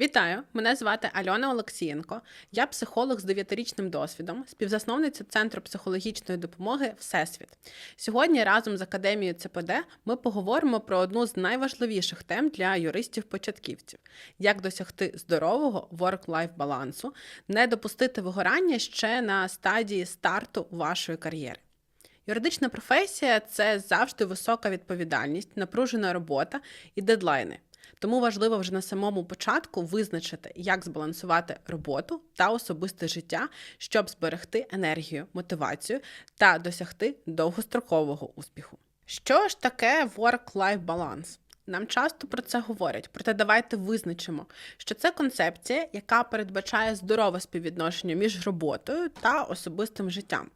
Вітаю! Мене звати Альона Олексієнко. Я психолог з 9-річним досвідом, співзасновниця Центру психологічної допомоги Всесвіт. Сьогодні разом з Академією ЦПД ми поговоримо про одну з найважливіших тем для юристів-початківців: як досягти здорового work-life балансу, не допустити вигорання ще на стадії старту вашої кар'єри. Юридична професія це завжди висока відповідальність, напружена робота і дедлайни. Тому важливо вже на самому початку визначити, як збалансувати роботу та особисте життя, щоб зберегти енергію, мотивацію та досягти довгострокового успіху. Що ж таке work-life баланс? Нам часто про це говорять, проте давайте визначимо, що це концепція, яка передбачає здорове співвідношення між роботою та особистим життям,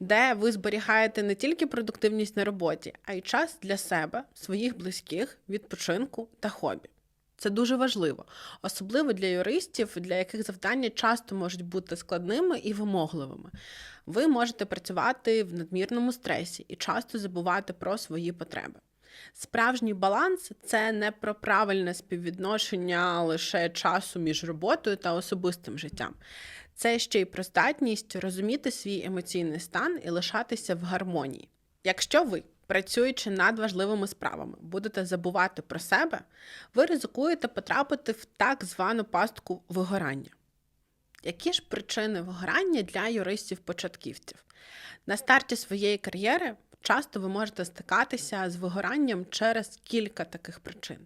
де ви зберігаєте не тільки продуктивність на роботі, а й час для себе, своїх близьких, відпочинку та хобі. Це дуже важливо, особливо для юристів, для яких завдання часто можуть бути складними і вимогливими. Ви можете працювати в надмірному стресі і часто забувати про свої потреби. Справжній баланс це не про правильне співвідношення лише часу між роботою та особистим життям. Це ще й про здатність розуміти свій емоційний стан і лишатися в гармонії. Якщо ви, працюючи над важливими справами, будете забувати про себе, ви ризикуєте потрапити в так звану пастку вигорання. Які ж причини вигорання для юристів-початківців? На старті своєї кар'єри часто ви можете стикатися з вигоранням через кілька таких причин.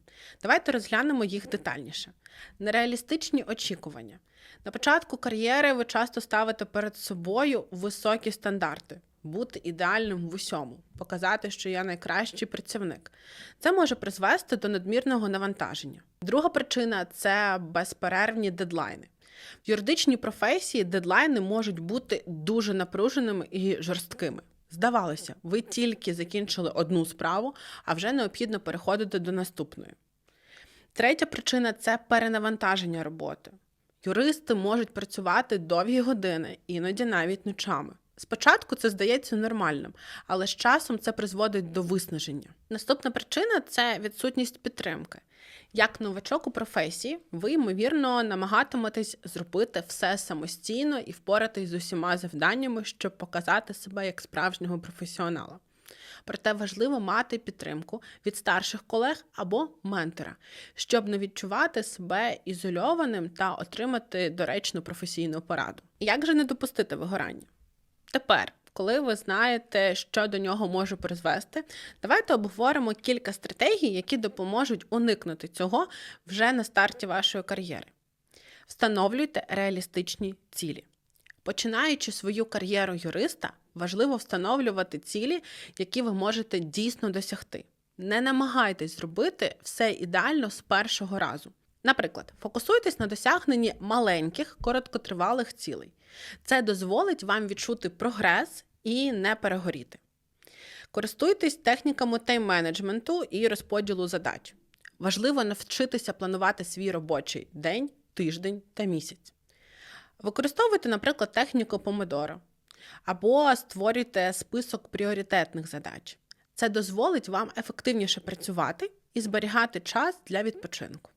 Давайте розглянемо їх детальніше. Нереалістичні очікування. На початку кар'єри ви часто ставите перед собою високі стандарти. Бути ідеальним в усьому, показати, що я найкращий працівник. Це може призвести до надмірного навантаження. Друга причина це безперервні дедлайни. В юридичній професії дедлайни можуть бути дуже напруженими і жорсткими. Здавалося, ви тільки закінчили одну справу, а вже необхідно переходити до наступної. Третя причина це перенавантаження роботи. Юристи можуть працювати довгі години, іноді навіть ночами. Спочатку це здається нормальним, але з часом це призводить до виснаження. Наступна причина це відсутність підтримки. Як новачок у професії, ви, ймовірно, намагатиметесь зробити все самостійно і впоратись з усіма завданнями, щоб показати себе як справжнього професіонала. Проте важливо мати підтримку від старших колег або ментора, щоб не відчувати себе ізольованим та отримати доречну професійну пораду. Як же не допустити вигорання? Тепер, коли ви знаєте, що до нього може призвести, давайте обговоримо кілька стратегій, які допоможуть уникнути цього вже на старті вашої кар'єри. Встановлюйте реалістичні цілі. Починаючи свою кар'єру юриста, важливо встановлювати цілі, які ви можете дійсно досягти. Не намагайтесь зробити все ідеально з першого разу. Наприклад, фокусуйтесь на досягненні маленьких, короткотривалих цілей. Це дозволить вам відчути прогрес і не перегоріти. Користуйтесь техніками тайм-менеджменту і розподілу задач. Важливо навчитися планувати свій робочий день, тиждень та місяць. Використовуйте, наприклад, техніку помидора або створюйте список пріоритетних задач. Це дозволить вам ефективніше працювати і зберігати час для відпочинку.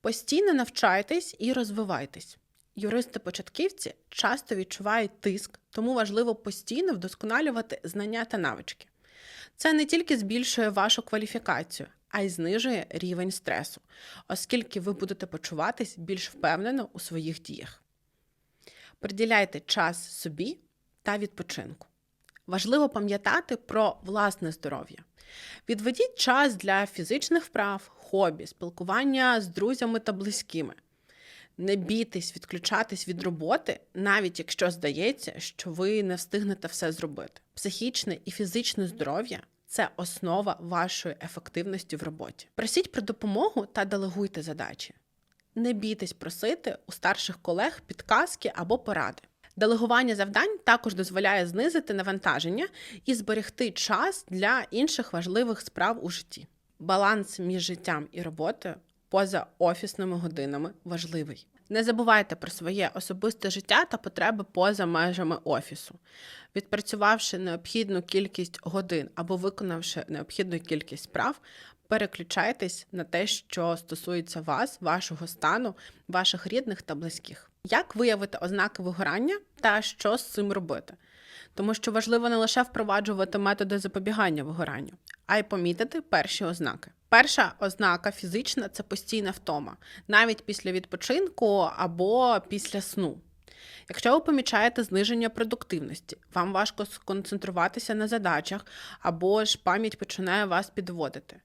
Постійно навчайтесь і розвивайтесь. Юристи-початківці часто відчувають тиск, тому важливо постійно вдосконалювати знання та навички. Це не тільки збільшує вашу кваліфікацію, а й знижує рівень стресу, оскільки ви будете почуватись більш впевнено у своїх діях. Приділяйте час собі та відпочинку. Важливо пам'ятати про власне здоров'я. Відведіть час для фізичних вправ, хобі, спілкування з друзями та близькими. Не бійтесь відключатись від роботи, навіть якщо здається, що ви не встигнете все зробити. Психічне і фізичне здоров'я це основа вашої ефективності в роботі. Просіть про допомогу та делегуйте задачі. Не бійтесь просити у старших колег підказки або поради. Делегування завдань також дозволяє знизити навантаження і зберегти час для інших важливих справ у житті. Баланс між життям і роботою поза офісними годинами важливий. Не забувайте про своє особисте життя та потреби поза межами офісу. Відпрацювавши необхідну кількість годин або виконавши необхідну кількість справ, переключайтесь на те, що стосується вас, вашого стану, ваших рідних та близьких. Як виявити ознаки вигорання та що з цим робити? Тому що важливо не лише впроваджувати методи запобігання вигоранню, а й помітити перші ознаки. Перша ознака фізична це постійна втома, навіть після відпочинку або після сну. Якщо ви помічаєте зниження продуктивності, вам важко сконцентруватися на задачах, або ж пам'ять починає вас підводити.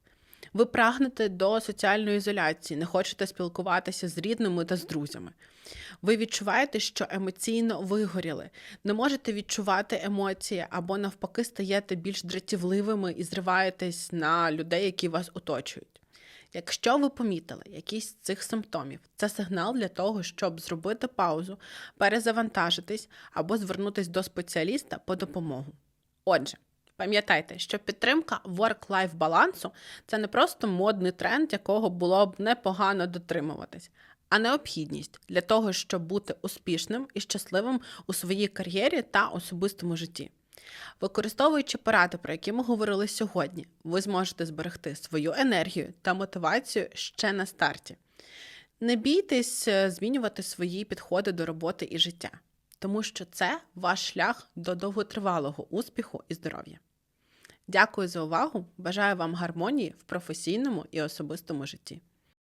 Ви прагнете до соціальної ізоляції, не хочете спілкуватися з рідними та з друзями. Ви відчуваєте, що емоційно вигоріли, не можете відчувати емоції або навпаки стаєте більш дратівливими і зриваєтесь на людей, які вас оточують. Якщо ви помітили якісь з цих симптомів, це сигнал для того, щоб зробити паузу, перезавантажитись або звернутися до спеціаліста по допомогу. Отже, пам'ятайте, що підтримка work-life балансу це не просто модний тренд, якого було б непогано дотримуватись, а необхідність для того, щоб бути успішним і щасливим у своїй кар'єрі та особистому житті. Використовуючи поради, про які ми говорили сьогодні, ви зможете зберегти свою енергію та мотивацію ще на старті. Не бійтесь е, змінювати свої підходи до роботи і життя, тому що це ваш шлях до довготривалого успіху і здоров'я. Дякую за увагу! Бажаю вам гармонії в професійному і особистому житті.